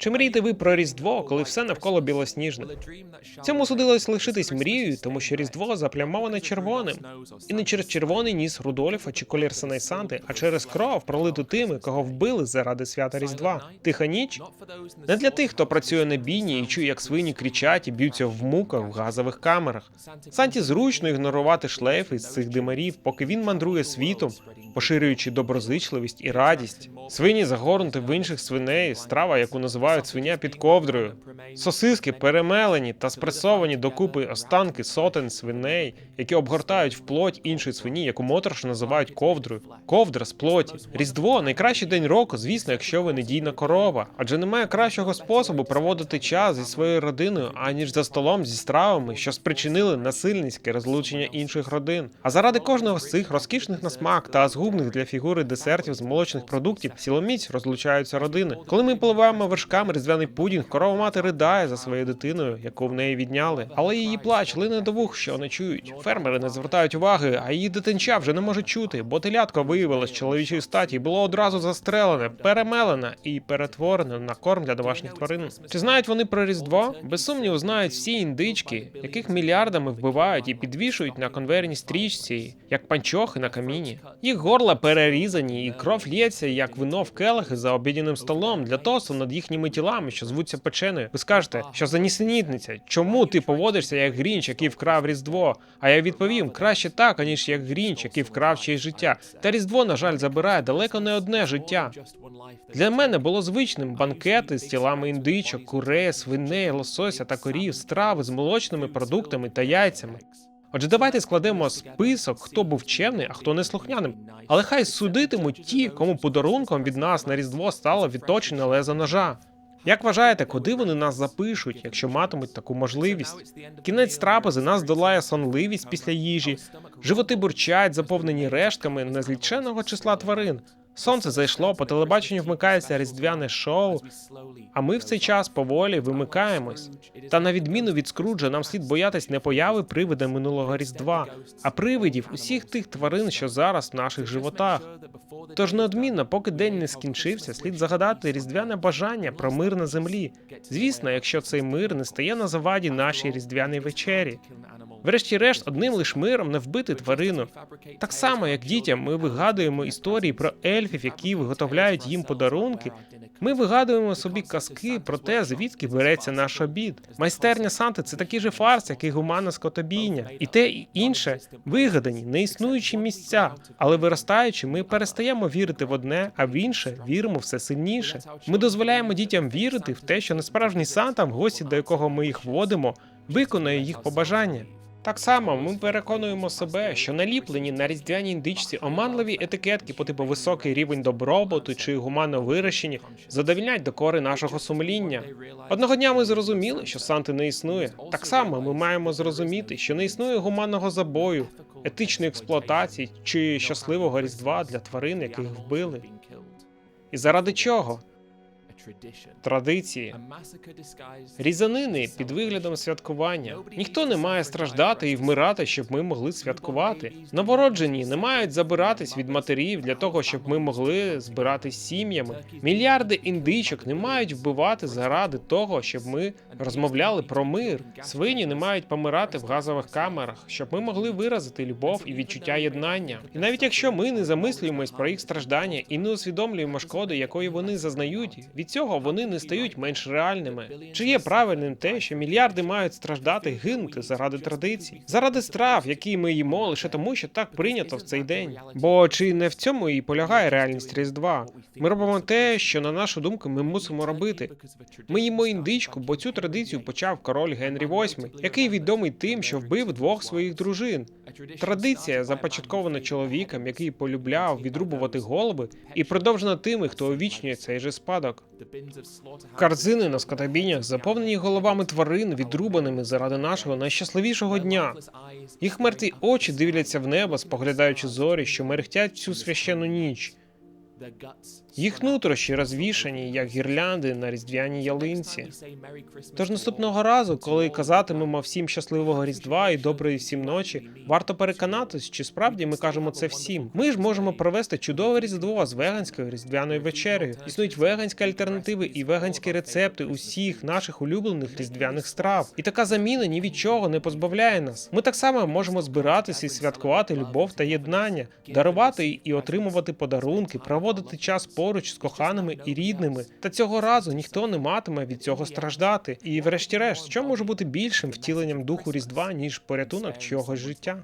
Чи мрієте ви про Різдво, коли все навколо білосніжне? Цьому судилось лишитись мрією, тому що Різдво заплямоване червоним. І не через червоний ніс Рудольфа чи колір Санти, а через кров, пролиту тими, кого вбили заради свята Різдва. Тиха ніч не для тих, хто працює на бійні і чує, як свині кричать і б'ються в муках в газових камерах. Санті зручно ігнорувати шлейфи з цих димарів, поки він мандрує світом, поширюючи доброзичливість і радість. Свині загорнуті в інших свиней, страва, яку називають свиня під ковдрою. Сосиски перемелені та спресовані докупи останки сотень свиней, які обгортають в плоть іншої свині, яку моторошно називають ковдрою. Ковдра з плоті. Різдво найкращий день року, звісно, якщо ви недійна корова. Адже немає кращого способу проводити час зі своєю родиною, аніж за столом зі стравами, що спричинили насильницьке розлучення інших родин. А заради кожного з цих розкішних на смак та згубних для фігури десертів з молочних продуктів сіломіць розлучаються родини. Коли ми поливаємо вершками різдвяний пудінг, корова мати ридає за своєю дитиною, яку в неї відняли. Але її плач лине до вух, що не чують. Фермери не звертають уваги, а її дитинча вже не може чути, бо телятко виявилось чоловічої статі було одразу застрелене, перемелене і перетворене на корм для домашніх тварин. Чи знають вони про Різдво? Без сумніву знають всі індички, яких мільярдами вбивають і підвішують на конвейерній стрічці, як панчохи на каміні. Їх горла перерізані, і кров лється, як вино в келихи за обідняним столом для тосту над їхніми тілами, що звуться печеною. Ви скажете, що за нісенітниця? Чому ти поводишся як грінч, який вкрав Різдво? А я відповім краще так, аніж як грінч, який вкрав чиєсь життя. Та Різдво, на жаль, забирає далеко не одне життя. Для мене було звичним банкети з тілами індичок, курей, свиней, лосося та корів, страви з молочними продуктами та яйцями. Отже, давайте складемо список, хто був чемний, а хто неслухняним. Але хай судитимуть ті, кому подарунком від нас на Різдво стало відточене лезо ножа. Як вважаєте, куди вони нас запишуть, якщо матимуть таку можливість? Кінець трапези нас долає сонливість після їжі, животи бурчать, заповнені рештками незліченого числа тварин. Сонце зайшло, по телебаченню вмикається різдвяне шоу, а ми в цей час поволі вимикаємось. Та на відміну від Скруджа, нам слід боятись не появи привида минулого різдва, а привидів усіх тих тварин, що зараз в наших животах. Тож неодмінно, поки день не скінчився, слід загадати різдвяне бажання про мир на землі. Звісно, якщо цей мир не стає на заваді нашій різдвяній вечері. Врешті-решт, одним лиш миром не вбити тварину. Так само, як дітям, ми вигадуємо історії про ельфів, які виготовляють їм подарунки. Ми вигадуємо собі казки про те, звідки береться наш обід. Майстерня Санти це такий же фарс, як і гуманна скотобійня. І те і інше вигадані, неіснуючі місця. Але виростаючи, ми перестаємо вірити в одне, а в інше віримо все сильніше. Ми дозволяємо дітям вірити в те, що несправжній Санта, в гості до якого ми їх вводимо, виконує їх побажання. Так само ми переконуємо себе, що наліплені на різдвяній індичці оманливі етикетки по типу високий рівень добробуту чи гуманно вирощені задовільнять докори нашого сумління. Одного дня ми зрозуміли, що Санти не існує. Так само ми маємо зрозуміти, що не існує гуманного забою, етичної експлуатації чи щасливого різдва для тварин, яких вбили. І заради чого? Традиції. Різанини під виглядом святкування. Ніхто не має страждати і вмирати, щоб ми могли святкувати. Новороджені не мають забиратись від матерів для того, щоб ми могли збиратись сім'ями. Мільярди індичок не мають вбивати заради того, щоб ми розмовляли про мир. Свині не мають помирати в газових камерах, щоб ми могли виразити любов і відчуття єднання. І навіть якщо ми не замислюємось про їх страждання і не усвідомлюємо шкоди, якої вони зазнають, від цього вони не стають менш реальними. Чи є правильним те, що мільярди мають страждати, гинути заради традицій, заради страв, які ми їмо лише тому, що так прийнято в цей день? Бо чи не в цьому і полягає реальність Різдва? Ми робимо те, що на нашу думку ми мусимо робити. Ми їмо індичку, бо цю традицію почав король Генрі VIII, який відомий тим, що вбив двох своїх дружин. Традиція започаткована чоловіком, який полюбляв відрубувати голови, і продовжена тими, хто овічнює цей же спадок. Корзини на скотобійнях заповнені головами тварин, відрубаними заради нашого найщасливішого дня. Їх мертві очі дивляться в небо, споглядаючи зорі, що мерехтять всю священну ніч. Їх нутрощі розвішані, як гірлянди на різдвяній ялинці. Тож наступного разу, коли казатимемо всім щасливого Різдва і доброї всім ночі, варто переконатись, чи справді ми кажемо це всім. Ми ж можемо провести чудове різдво з веганською різдвяною вечерею. Існують веганські альтернативи і веганські рецепти усіх наших улюблених різдвяних страв. І така заміна ні від чого не позбавляє нас. Ми так само можемо збиратися і святкувати любов та єднання, дарувати і отримувати подарунки, проводити час поруч з коханими і рідними. Та цього разу ніхто не матиме від цього страждати. І, врешті-решт, що може бути більшим втіленням духу Різдва, ніж порятунок чогось життя?